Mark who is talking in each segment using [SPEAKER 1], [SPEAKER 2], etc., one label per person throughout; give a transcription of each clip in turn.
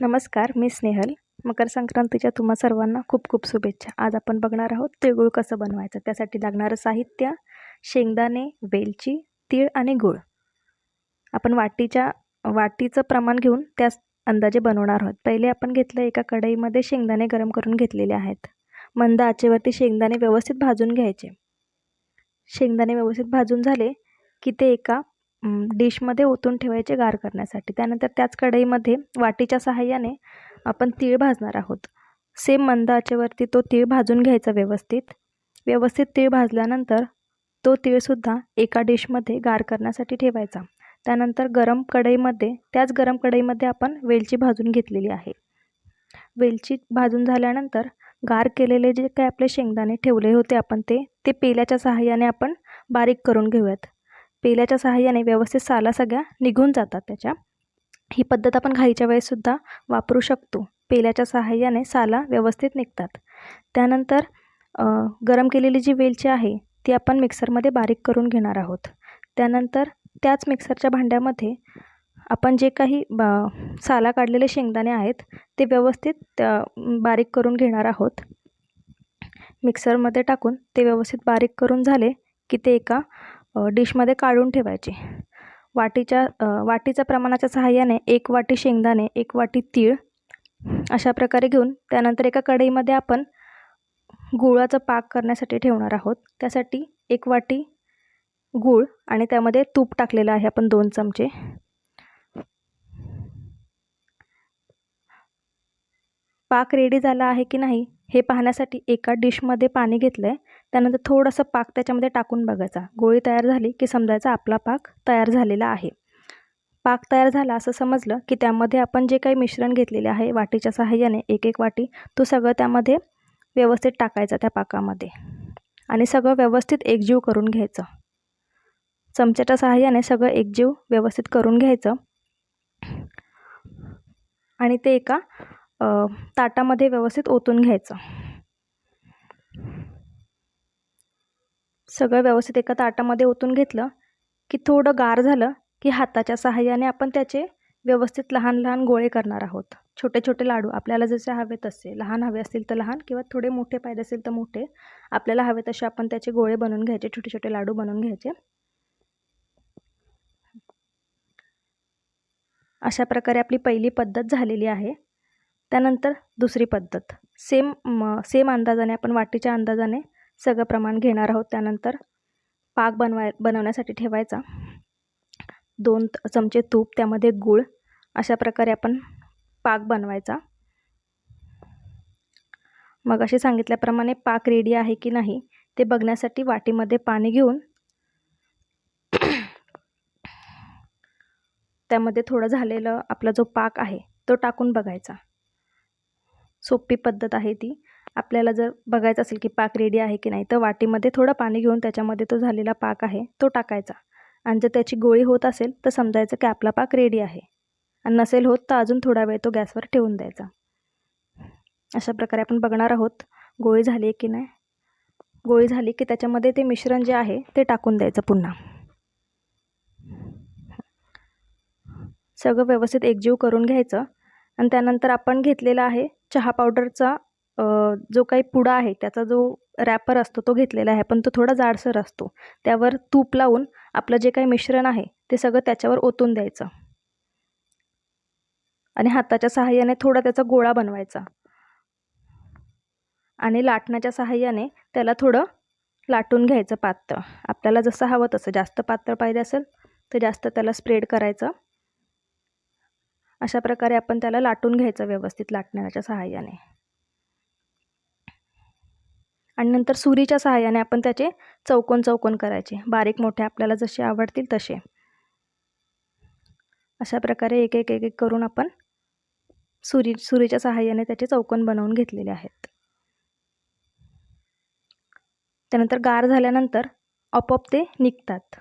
[SPEAKER 1] नमस्कार मी स्नेहल. मकर संक्रांतीच्या तुम्हा सर्वांना खूप खूप शुभेच्छा. आज आपण बघणार आहोत तिळगुळ कसं बनवायचं? त्यासाठी लागणारं साहित्य शेंगदाणे वेलची तीळ आणि गूळ. आपण वाटीच्या वाटीचं प्रमाण घेऊन त्याच अंदाजे बनवणार आहोत. पहिले आपण घेतलं एका कढईमध्ये शेंगदाणे गरम करून घेतलेले आहेत. मंद आचेवरती शेंगदाणे व्यवस्थित भाजून घ्यायचे. शेंगदाणे व्यवस्थित भाजून झाले की ते एका डिशमध्ये ओतून ठेवायचे गार करण्यासाठी. त्यानंतर त्याच कढईमध्ये वाटीच्या सहाय्याने आपण तीळ भाजणार आहोत. सेम मंद आचेवरती तो तीळ भाजून घ्यायचा व्यवस्थित. व्यवस्थित तीळ भाजल्यानंतर तो तीळसुद्धा एका डिशमध्ये गार करण्यासाठी ठेवायचा. त्यानंतर गरम कढईमध्ये त्याच गरम कढईमध्ये आपण वेलची भाजून घेतलेली आहे. वेलची भाजून झाल्यानंतर गार केलेले जे काही आपले शेंगदाणे ठेवले होते आपण ते ते पेल्याच्या सहाय्याने आपण बारीक करून घेऊयात. पेल्याच्या सहाय्याने व्यवस्थित साला सगळ्या निघून जातात त्याच्या. ही पद्धत आपण घाईच्या वेळेससुद्धा वापरू शकतो. पेल्याच्या सहाय्याने साला व्यवस्थित निघतात. त्यानंतर गरम केलेली जी वेलची आहे ती आपण मिक्सरमध्ये बारीक करून घेणार आहोत. त्यानंतर त्याच मिक्सरच्या भांड्यामध्ये आपण जे काही साला काढलेले शेंगदाणे आहेत ते व्यवस्थित बारीक करून घेणार आहोत. मिक्सरमध्ये टाकून ते व्यवस्थित बारीक करून झाले की ते एका डिशमध्ये काढून ठेवायचे. वाटीच्या वाटीच्या प्रमाणाच्या सहाय्याने एक वाटी शेंगदाणे एक वाटी तीळ अशा प्रकारे घेऊन त्यानंतर एका कढईमध्ये आपण गुळाचं पाक करण्यासाठी ठेवणार आहोत. त्यासाठी एक वाटी गूळ आणि त्यामध्ये तूप टाकलेलं आहे आपण दोन चमचे. पाक रेडी झाला आहे की नाही? हे पाहण्यासाठी एका डिशमध्ये पाणी घेतलं आहे त्यानंतर थोडंसं पाक त्याच्यामध्ये टाकून बघायचा. गोळी तयार झाली की समजायचा आपला पाक तयार झालेला आहे. पाक तयार झाला असं समजलं की त्यामध्ये आपण जे काही मिश्रण घेतलेले आहे वाटीच्या सहाय्याने एक एक वाटी तो सगळं त्यामध्ये व्यवस्थित टाकायचा त्या पाकामध्ये. आणि सगळं व्यवस्थित एकजीव करून घ्यायचं. चमच्याच्या सहाय्याने सगळं एकजीव व्यवस्थित करून घ्यायचं. आणि ते एका ताटामध्ये व्यवस्थित ओतून घ्यायचं. सगळं व्यवस्थित एका ताटामध्ये ओतून घेतलं की थोडं गार झालं की हाताच्या सहाय्याने आपण त्याचे व्यवस्थित लहान लहान गोळे करणार आहोत. छोटे छोटे लाडू आपल्याला जसे हवे तसे. लहान हवे असतील तर लहान किंवा थोडे मोठे पाहिजे असेल तर मोठे. आपल्याला हवे तसे आपण त्याचे गोळे बनवून घ्यायचे छोटे छोटे लाडू बनवून घ्यायचे. अशा प्रकारे आपली पहिली पद्धत झालेली आहे. त्यानंतर दुसरी पद्धत. सेम म सेम अंदाजाने आपण वाटीच्या अंदाजाने सगळं प्रमाण घेणार आहोत. त्यानंतर पाक बनवाय बनवण्यासाठी ठेवायचा दोन चमचे तूप त्यामध्ये गूळ अशा प्रकारे आपण पाक बनवायचा. मग असे सांगितल्याप्रमाणे पाक रेडी आहे की नाही ते बघण्यासाठी वाटीमध्ये पाणी घेऊन त्यामध्ये थोडं झालेलं आपला जो पाक आहे तो टाकून बघायचा. सोपी पद्धत आहे ती. आपल्याला जर बघायचं असेल की पाक रेडी आहे की नाही तर वाटीमध्ये थोडं पाणी घेऊन त्याच्यामध्ये तो झालेला पाक आहे तो टाकायचा. आणि जर त्याची गोळी होत असेल तर समजायचं की आपला पाक रेडी आहे. आणि नसेल होत तर अजून थोडा वेळ तो गॅसवर ठेवून द्यायचा. अशा प्रकारे आपण बघणार आहोत गोळी झाली की नाही. गोळी झाली की त्याच्यामध्ये ते मिश्रण जे आहे ते टाकून द्यायचं पुन्हा. सगळं व्यवस्थित एकजीव करून घ्यायचं. आणि त्यानंतर आपण घेतलेला आहे चहा पावडरचा जो काही पुडा आहे त्याचा जो रॅपर असतो तो घेतलेला आहे. पण तो थोडा जाडसर असतो. त्यावर तूप लावून आपलं जे काही मिश्रण आहे ते सगळं त्याच्यावर ओतून द्यायचं. आणि हाताच्या सहाय्याने थोडा त्याचा गोळा बनवायचा. आणि लाटण्याच्या सहाय्याने त्याला थोडं लाटून घ्यायचं पात्र आपल्याला जसं हवं तसं. जास्त पातळ पाहिजे असेल तर जास्त त्याला स्प्रेड करायचं. अशा प्रकारे आपण त्याला लाटून घ्यायचं व्यवस्थित लाटण्याच्या सहाय्याने. आणि नंतर सुरीच्या सहाय्याने आपण त्याचे चौकोन चौकोन करायचे. बारीक मोठे आपल्याला जसे आवडतील तसे. अशा प्रकारे एक एक एक एक करून आपण सुरी सुरीच्या सहाय्याने त्याचे चौकोन बनवून घेतलेले आहेत. त्यानंतर गार झाल्यानंतर आपोआप ते निघतात.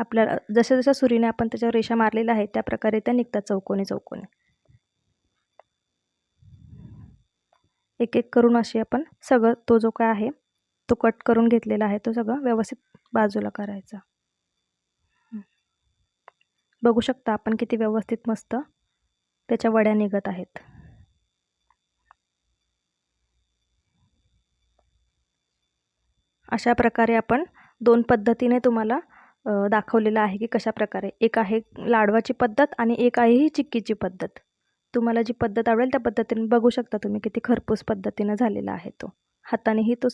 [SPEAKER 1] आपल्याला जशा जशा सुरीने आपण त्याच्यावर रेषा मारलेल्या आहेत त्या प्रकारे त्या निघतात चौकोनी चौकोनी. एक एक करून अशी आपण सगळं तो जो काय आहे तो कट करून घेतलेला आहे तो सगळं व्यवस्थित बाजूला करायचा. बघू शकता आपण किती व्यवस्थित मस्त त्याच्या वड्या निघत आहेत. अशा प्रकारे आपण दोन पद्धतीने तुम्हाला दाखवलेलं आहे की कशा प्रकारे. एक आहे लाडवाची पद्धत आणि एक आहे ही चिक्कीची पद्धत. तुम्हाला जी पद्धत आवडेल त्या पद्धतीने बघू शकता तुम्ही किती खरपूस पद्धतीनं झालेला आहे तो. हातानेही तो